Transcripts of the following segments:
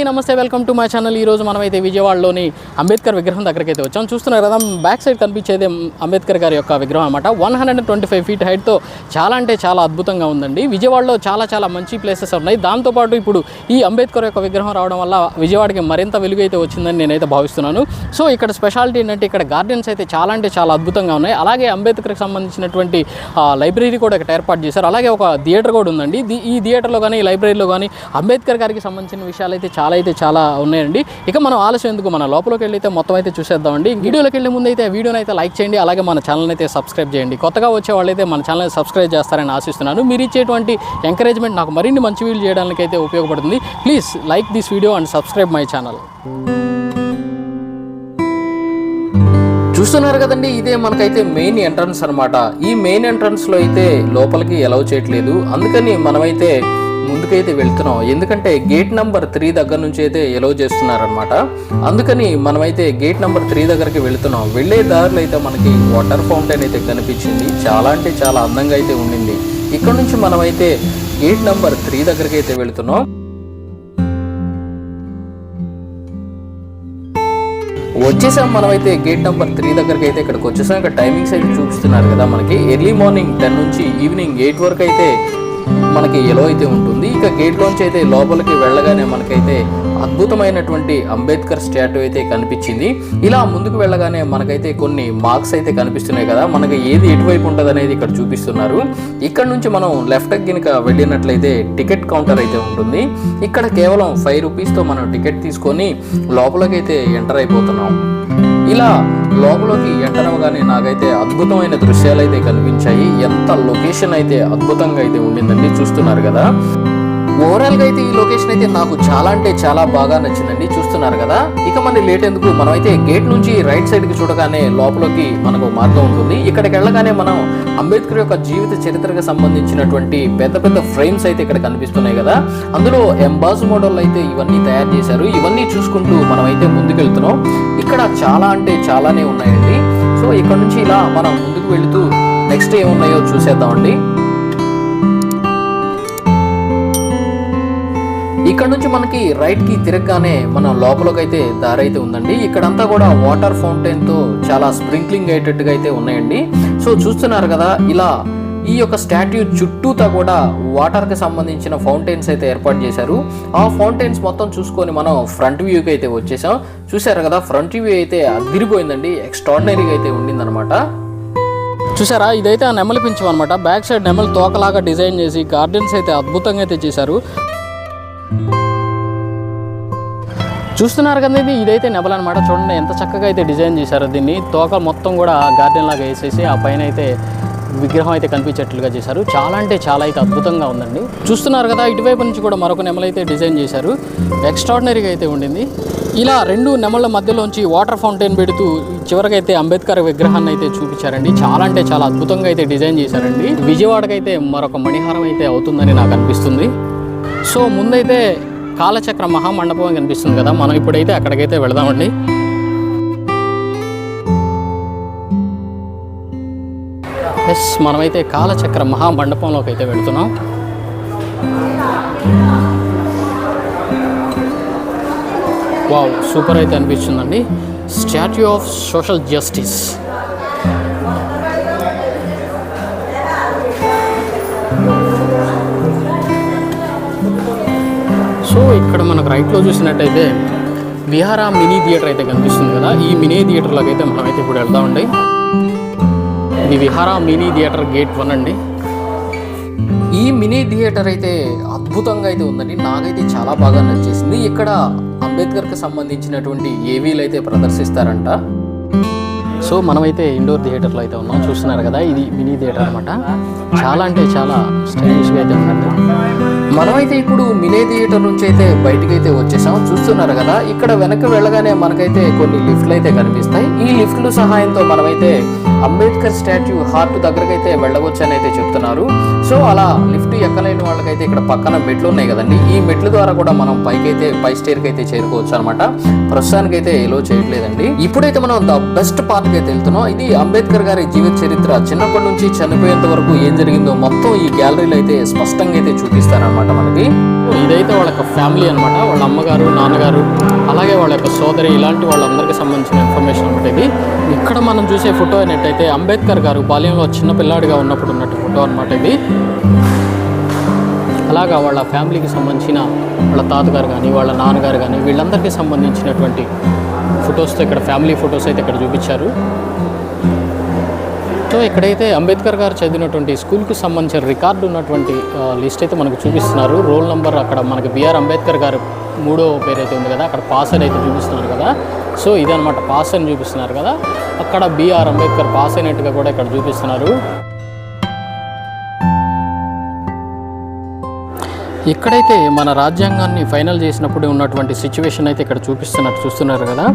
Hi అండి నమస్తే welcome to my channel. ఈ రోజు మనమైతే విజయవాడలోని అంబేద్కర్ విగ్రహం దగ్గరికి అయితే వచ్చాం. చూస్తున్నారు కదా బ్యాక్ సైడ్ కనిపించేది అంబేద్కర్ గారి యొక్క విగ్రహం అనమాట one hundred and twenty five feet హైట్తో చాలా అంటే చాలా అద్భుతంగా ఉందండి. విజయవాడలో చాలా చాలా మంచి ప్లేసెస్ ఉన్నాయి. దాంతోపాటు ఇప్పుడు ఈ అంబేద్కర్ యొక్క విగ్రహం రావడం వల్ల విజయవాడకి మరింత వెలుగు అయితే వచ్చిందని నేనైతే భావిస్తున్నాను. సో ఇక్కడ స్పెషాలిటీ ఏంటంటే ఇక్కడ గార్డెన్స్ అయితే చాలా అంటే చాలా అద్భుతంగా ఉన్నాయి. అలాగే అంబేద్కర్కి సంబంధించినటువంటి లైబ్రరీ కూడా ఇక్కడ ఏర్పాటు చేశారు. అలాగే ఒక థియేటర్ కూడా ఉందండి. ఈ థియేటర్లో కానీ ఈ లైబ్రరీలో కానీ అంబేద్కర్ గారికి సంబంధించిన విషయాలు అయితే చాలా అయితే చాలా ఉన్నాయండి. ఇక మనం ఆలస్యం ఎందుకు? మన లోపలికి వెళ్ళి అయితే మొత్తం అయితే చూసేద్దామండి. వీడియోలోకి వెళ్ళే ముందు అయితే వీడియోని అయితే లైక్ చేయండి. అలాగే మన ఛానల్ అయితే సబ్స్క్రైబ్ చేయండి. కొత్తగా వచ్చే వాళ్ళైతే మన ఛానల్ సబ్స్క్రైబ్ చేస్తారని ఆశిస్తున్నాను. మీరు ఇచ్చేటువంటి ఎంకరేజ్మెంట్ నాకు మరిన్ని మంచి వీలు చేయడానికి అయితే ఉపయోగపడుతుంది. Please like this video and subscribe my channel చూస్తున్నారు కదండి ఇదే మనకైతే మెయిన్ ఎంట్రన్స్ అనమాట ఈ మెయిన్ ఎంట్రన్స్లో అయితే లోపలికి ఎలవ్ చేయట్లేదు. అందుకని మనమైతే ముందుకైతే వెళ్తున్నాం. ఎందుకంటే గేట్ నంబర్ త్రీ దగ్గర నుంచి అయితే ఎలో చేస్తున్నారనమాట అందుకని మనమైతే గేట్ నంబర్ త్రీ దగ్గరికి వెళ్తున్నాం. వెళ్ళే దారిలో అయితే మనకి వాటర్ ఫౌంటైన్ అయితే కనిపించింది. చాలా అంటే చాలా అందంగా అయితే ఉండింది. ఇక్కడ నుంచి మనమైతే గేట్ నంబర్ త్రీ దగ్గరికి అయితే వెళుతున్నాం. వచ్చేసాం మనమైతే గేట్ నెంబర్ త్రీ దగ్గరికి అయితే ఇక్కడికి వచ్చేసాం. ఇక్కడ టైమింగ్స్ అయితే చూపిస్తున్నారు కదా మనకి. ఎర్లీ మార్నింగ్ టెన్ నుంచి ఈవినింగ్ ఎయిట్ వరకు అయితే మనకి ఎలో అయితే ఉంటుంది. ఇక గేట్లోంచి అయితే లోపలికి వెళ్ళగానే మనకైతే అద్భుతమైనటువంటి అంబేద్కర్ స్టాట్యూ అయితే కనిపించింది. ఇలా ముందుకు వెళ్ళగానే మనకైతే కొన్ని మార్క్స్ అయితే కనిపిస్తున్నాయి కదా. మనకి ఏది ఎటువైపు ఉంటుంది అనేది ఇక్కడ చూపిస్తున్నారు. ఇక్కడ నుంచి మనం లెఫ్ట్ గినక వెళ్ళినట్లయితే టికెట్ కౌంటర్ అయితే ఉంటుంది. ఇక్కడ కేవలం ఫైవ్ రూపీస్తో మనం టికెట్ తీసుకొని లోపలికైతే ఎంటర్ అయిపోతున్నాం. ఇలా లోపలికి ఎంటర్ అవగానే నాకైతే అద్భుతమైన దృశ్యాలు అయితే కనిపించాయి. ఎంత లొకేషన్ అయితే అద్భుతంగా అయితే ఉండిందండి చూస్తున్నారు కదా. ఓవరాల్గా అయితే ఈ లొకేషన్ అయితే నాకు చాలా అంటే చాలా బాగా నచ్చిందండి. చూస్తున్నారు కదా? ఇక మన లేట్ ఎందుకు? మనం అయితే గేట్ నుంచి రైట్ సైడ్కి చూడగానే లోపలికి మనకు మార్గం ఉంటుంది. ఇక్కడికి వెళ్ళగానే మనం అంబేద్కర్ యొక్క జీవిత చరిత్రకు సంబంధించినటువంటి పెద్ద పెద్ద ఫ్రేమ్స్ అయితే ఇక్కడ కనిపిస్తున్నాయి కదా? అందులో ఎంబాస్ మోడల్ అయితే ఇవన్నీ తయారు చేశారు. ఇవన్నీ చూసుకుంటూ మనం అయితే ముందుకెళ్తున్నాం. ఇక్కడ చాలా అంటే చాలానే ఉన్నాయండి. సో ఇక్కడ నుంచి ఇలా మనం ముందుకు వెళుతూ నెక్స్ట్ ఏమున్నాయో చూసేద్దామండి. ఇక్కడ నుంచి మనకి రైట్కి తిరగగానే మన లోపలకైతే దారి అయితే ఉందండి. ఇక్కడంతా కూడా వాటర్ ఫౌంటైన్తో చాలా స్ప్రింక్లింగ్ అయ్యేటట్టుగా అయితే ఉన్నాయండి. సో చూస్తున్నారు కదా ఇలా ఈ యొక్క స్టాట్యూ చుట్టూతా కూడా వాటర్కి సంబంధించిన ఫౌంటైన్స్ అయితే ఏర్పాటు చేశారు. ఆ ఫౌంటైన్స్ మొత్తం చూసుకొని మనం ఫ్రంట్ వ్యూకి అయితే వచ్చేసాం. చూసారు కదా ఫ్రంట్ వ్యూ అయితే అదిరిపోయిందండి. ఎక్స్ట్రాడినరీగా అయితే ఉండిందనమాట చూసారా ఇదైతే ఆ నెమలి పించం అనమాట బ్యాక్ సైడ్ నెమలి తోకలాగా డిజైన్ చేసి గార్డెన్స్ అయితే అద్భుతంగా అయితే చేశారు. చూస్తున్నారు కదా ఇది. ఇదైతే నెబల్ అనమాట చూడండి ఎంత చక్కగా అయితే డిజైన్ చేశారో దీన్ని. తోక మొత్తం కూడా గార్డెన్ లాగా వేసేసి ఆ పైన అయితే విగ్రహం అయితే కనిపించేట్లుగా చేశారు. చాలా అంటే చాలా అయితే అద్భుతంగా ఉందండి. చూస్తున్నారు కదా ఇటువైపు నుంచి కూడా మరొక నెమలైతే అయితే డిజైన్ చేశారు. ఎక్స్ట్రాడినరీగా అయితే ఉండింది. ఇలా రెండు నెమళ్ళ మధ్యలోంచి వాటర్ ఫౌంటైన్ పెడుతూ చివరికైతే అంబేద్కర్ విగ్రహాన్ని అయితే చూపించారండి. చాలా అంటే చాలా అద్భుతంగా అయితే డిజైన్ చేశారండి. విజయవాడకైతే మరొక మణిహారం అయితే అవుతుందని నాకు అనిపిస్తుంది. సో ముందైతే కాలచక్ర మహామండపం కనిపిస్తుంది కదా మనం ఇప్పుడైతే అక్కడికైతే వెళదామండి. ఎస్ మనమైతే కాలచక్ర మహామండపంలోకి అయితే వెళుతున్నాం. వావ్ సూపర్ అయితే అనిపిస్తుందండి స్టాచ్యూ ఆఫ్ సోషల్ జస్టిస్ రైట్లో చూసినట్టయితే విహార మినీ థియేటర్ అయితే కనిపిస్తుంది కదా. ఈ మినీ థియేటర్లోకి అయితే మనమైతే ఇప్పుడు వెళ్దామండి ఇది విహార మినీ థియేటర్ గేట్ వన్ అండి. ఈ మినీ థియేటర్ అయితే అద్భుతంగా అయితే ఉందండి. నాకైతే చాలా బాగా నచ్చేసింది. ఇక్కడ అంబేద్కర్కి సంబంధించినటువంటి ఏవీలు అయితే ప్రదర్శిస్తారంట. సో మనమైతే ఇండోర్ థియేటర్లో అయితే ఉన్నాం. చూస్తున్నారు కదా ఇది మినీ థియేటర్ అనమాట చాలా అంటే చాలా స్టైలిష్గా అయితే ఉందండి మనమైతే ఇప్పుడు మినీ థియేటర్ నుంచి అయితే బయటకు అయితే వచ్చేసాం. చూస్తున్నారు కదా ఇక్కడ వెనక వెళ్ళగానే మనకైతే కొన్ని లిఫ్ట్లు అయితే కనిపిస్తాయి. ఈ లిఫ్ట్ల సహాయంతో మనమైతే అంబేద్కర్ స్టాట్యూ హార్ట్ దగ్గరకు అయితే వెళ్ళవచ్చు అని అయితే చెప్తున్నారు. సో అలా లిఫ్ట్ ఎక్కలేని వాళ్ళకైతే ఇక్కడ పక్కన మెట్లు ఉన్నాయి కదండి. ఈ మెట్ల ద్వారా కూడా మనం పైకైతే పై స్టేర్కి అయితే చేరుకోవచ్చు అనమాట ప్రస్తుతానికి అయితే ఎలో చేయట్లేదండి. ఇప్పుడైతే మనం ద బెస్ట్ పార్ట్ కి తెలుతున్నాం. ఇది అంబేద్కర్ గారి జీవిత చరిత్ర. చిన్నప్పటి నుంచి చనిపోయేంత వరకు ఏం జరిగిందో మొత్తం ఈ గ్యాలరీలో అయితే స్పష్టంగా అయితే చూపిస్తారనమాట అనమాట మనకి ఇదైతే వాళ్ళ యొక్క ఫ్యామిలీ అనమాట వాళ్ళ అమ్మగారు నాన్నగారు అలాగే వాళ్ళ యొక్క సోదరి ఇలాంటి వాళ్ళందరికీ సంబంధించిన ఇన్ఫర్మేషన్ అనమాట ఇది. ఇక్కడ మనం చూసే ఫోటో అయినట్టయితే అంబేద్కర్ గారు బాల్యంలో చిన్న పిల్లాడిగా ఉన్నప్పుడు ఉన్నట్టు ఫోటో అనమాట ఇది. అలాగా వాళ్ళ ఫ్యామిలీకి సంబంధించిన వాళ్ళ తాతగారు కానీ వాళ్ళ నాన్నగారు కానీ వీళ్ళందరికీ సంబంధించినటువంటి ఫొటోస్తో ఇక్కడ ఫ్యామిలీ ఫొటోస్ అయితే ఇక్కడ చూపించారు. సో ఇక్కడైతే అంబేద్కర్ గారు చదివినటువంటి స్కూల్కు సంబంధించిన రికార్డు ఉన్నటువంటి లిస్ట్ అయితే మనకు చూపిస్తున్నారు. రోల్ నెంబర్ అక్కడ మనకి బిఆర్ అంబేద్కర్ గారు మూడో పేరు అయితే ఉంది కదా అక్కడ పాస్ అని అయితే చూపిస్తున్నారు కదా. సో ఇదనమాట పాస్ అని చూపిస్తున్నారు కదా. అక్కడ బిఆర్ అంబేద్కర్ పాస్ అయినట్టుగా కూడా ఇక్కడ చూపిస్తున్నారు. ఇక్కడైతే మన రాజ్యాంగాన్ని ఫైనల్ చేసినప్పుడు ఉన్నటువంటి సిచ్యువేషన్ అయితే ఇక్కడ చూపిస్తున్నట్టు చూస్తున్నారు కదా.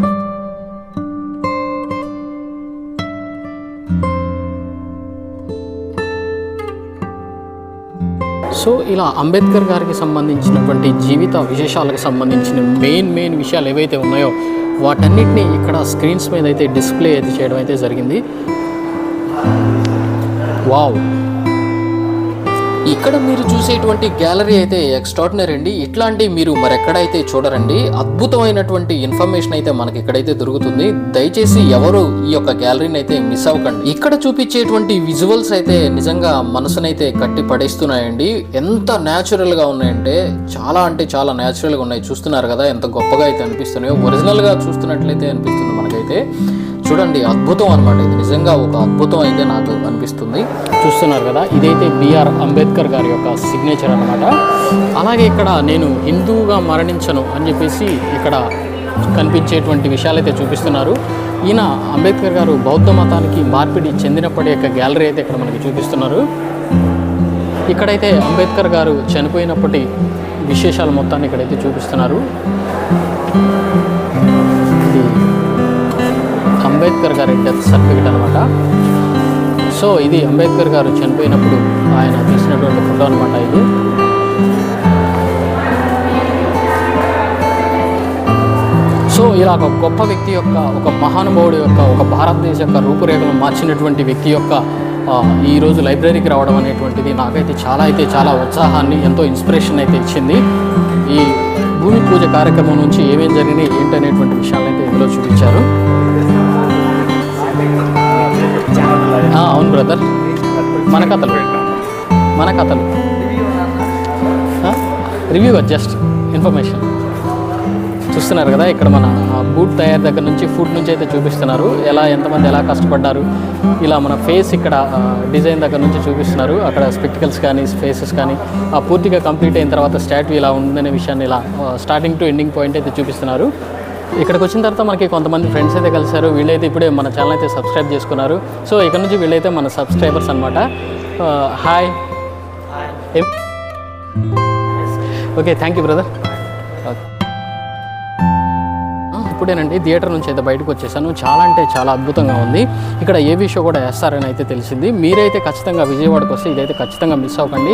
సో ఇలా అంబేద్కర్ గారికి సంబంధించినటువంటి జీవిత విశేషాలకు సంబంధించిన మెయిన్ మెయిన్ విషయాలు ఏవైతే ఉన్నాయో వాటన్నిటిని ఇక్కడ స్క్రీన్స్ మీద అయితే డిస్ప్లే అయితే చేయడం అయితే జరిగింది. వావ్! ఇక్కడ మీరు చూసేటువంటి గ్యాలరీ అయితే ఎక్స్ట్రాడినరీ అండి. ఇట్లాంటి మీరు మరెక్కడైతే చూడరండి అద్భుతమైనటువంటి ఇన్ఫర్మేషన్ అయితే మనకి ఇక్కడైతే దొరుకుతుంది. దయచేసి ఎవరు ఈ యొక్క గ్యాలరీని అయితే మిస్ అవ్వకండి. ఇక్కడ చూపించేటువంటి విజువల్స్ అయితే నిజంగా మనసునైతే కట్టి పడేస్తున్నాయండి. ఎంత న్యాచురల్గా ఉన్నాయంటే చాలా అంటే చాలా న్యాచురల్గా ఉన్నాయి. చూస్తున్నారు కదా ఎంత గొప్పగా అయితే అనిపిస్తున్నాయో. ఒరిజినల్గా చూస్తున్నట్లయితే అనిపిస్తుంది మనకైతే. చూడండి అద్భుతం అనమాట ఇది. నిజంగా ఒక అద్భుతం అయితే నాకు అనిపిస్తుంది. చూస్తున్నారు కదా ఇదైతే బిఆర్ అంబేద్కర్ గారి యొక్క సిగ్నేచర్ అన్నమాట. అలాగే ఇక్కడ నేను హిందువుగా మరణించను అని చెప్పేసి ఇక్కడ కనిపించేటువంటి విషయాలు అయితే చూపిస్తున్నారు. ఈయన అంబేద్కర్ గారు బౌద్ధ మతానికి మార్పిడి చెందినప్పటి యొక్క గ్యాలరీ అయితే ఇక్కడ మనకి చూపిస్తున్నారు. ఇక్కడైతే అంబేద్కర్ గారు చనిపోయినప్పటి విశేషాలు మొత్తాన్ని ఇక్కడైతే చూపిస్తున్నారు. అంబేద్కర్ గారి డెత్ సర్టిఫికేట్ అనమాట సో ఇది అంబేద్కర్ గారు చనిపోయినప్పుడు ఆయన తీసినటువంటి ఫోటో అనమాట ఇది. సో ఇలా ఒక గొప్ప వ్యక్తి యొక్క ఒక మహానుభావుడి యొక్క ఒక భారతదేశ యొక్క రూపురేఖలను మార్చినటువంటి వ్యక్తి యొక్క ఈరోజు లైబ్రరీకి రావడం అనేటువంటిది నాకైతే చాలా అయితే చాలా ఉత్సాహాన్ని ఎంతో ఇన్స్పిరేషన్ అయితే ఇచ్చింది. ఈ భూమి పూజ కార్యక్రమం నుంచి ఏమేం జరిగినాయి ఏంటనేటువంటి విషయాలను అయితే ఇందులో చూపించారు. అవును బ్రదర్. మన కథలు మన కథలు. రివ్యూ జస్ట్ ఇన్ఫర్మేషన్ చూస్తున్నారు కదా ఇక్కడ మన బూట్ తయారు దగ్గర నుంచి ఫుడ్ నుంచి అయితే చూపిస్తున్నారు. ఎలా ఎంతమంది ఎలా కష్టపడ్డారు. ఇలా మన ఫేస్ ఇక్కడ డిజైన్ దగ్గర నుంచి చూపిస్తున్నారు. అక్కడ స్పెక్టికల్స్ కానీ ఫేసెస్ కానీ. ఆ పూర్తిగా కంప్లీట్ అయిన తర్వాత స్టాట్యూ ఇలా ఉందనే విషయాన్ని ఇలా స్టార్టింగ్ టు ఎండింగ్ పాయింట్ అయితే చూపిస్తున్నారు. ఇక్కడికి వచ్చిన తర్వాత మనకి కొంతమంది ఫ్రెండ్స్ అయితే కలిశారు. వీళ్ళైతే ఇప్పుడే మన ఛానల్ అయితే సబ్స్క్రైబ్ చేసుకున్నారు. సో ఇక్కడ నుంచి వీళ్ళైతే మన సబ్స్క్రైబర్స్ అనమాట hi okay thank you brother ఇప్పుడేనండి theatre నుంచి అయితే బయటకు వచ్చేసాను. చాలా అంటే చాలా అద్భుతంగా ఉంది. ఇక్కడ ఏవి షో కూడా వేస్తారని అయితే తెలిసింది. మీరైతే ఖచ్చితంగా విజయవాడకు వస్తే ఇదైతే ఖచ్చితంగా మిస్ అవ్వకండి.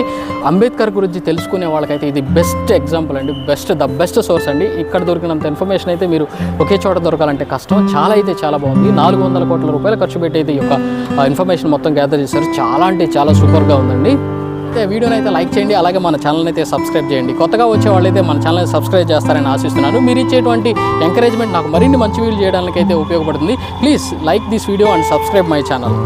అంబేద్కర్ గురించి తెలుసుకునే వాళ్ళకైతే ఇది బెస్ట్ ఎగ్జాంపుల్ అండి. బెస్ట్ ద బెస్ట్ సోర్స్ అండి. ఇక్కడ దొరికినంత ఇన్ఫర్మేషన్ అయితే మీరు ఒకే చోట దొరకాలంటే కష్టం. చాలా అయితే చాలా బాగుంది. నాలుగు వందల కోట్ల రూపాయలు ఖర్చు పెట్టి అయితే ఈ యొక్క ఇన్ఫర్మేషన్ మొత్తం గ్యాదర్ చేశారు. చాలా అంటే చాలా సూపర్గా ఉందండి. అయితే వీడియోని అయితే లైక్ చేయండి అలాగే మన ఛానల్ అయితే సబ్స్క్రైబ్ చేయండి. కొత్తగా వచ్చే వాళ్ళైతే మన ఛానల్ సబ్స్క్రైబ్ చేస్తారని ఆశిస్తున్నాను. మీరు ఇచ్చేటువంటి ఎంకరేజ్మెంట్ నాకు మరిన్ని మంచి వీడియో చేయడానికి అయితే ఉపయోగపడుతుంది. Please like this video and subscribe my channel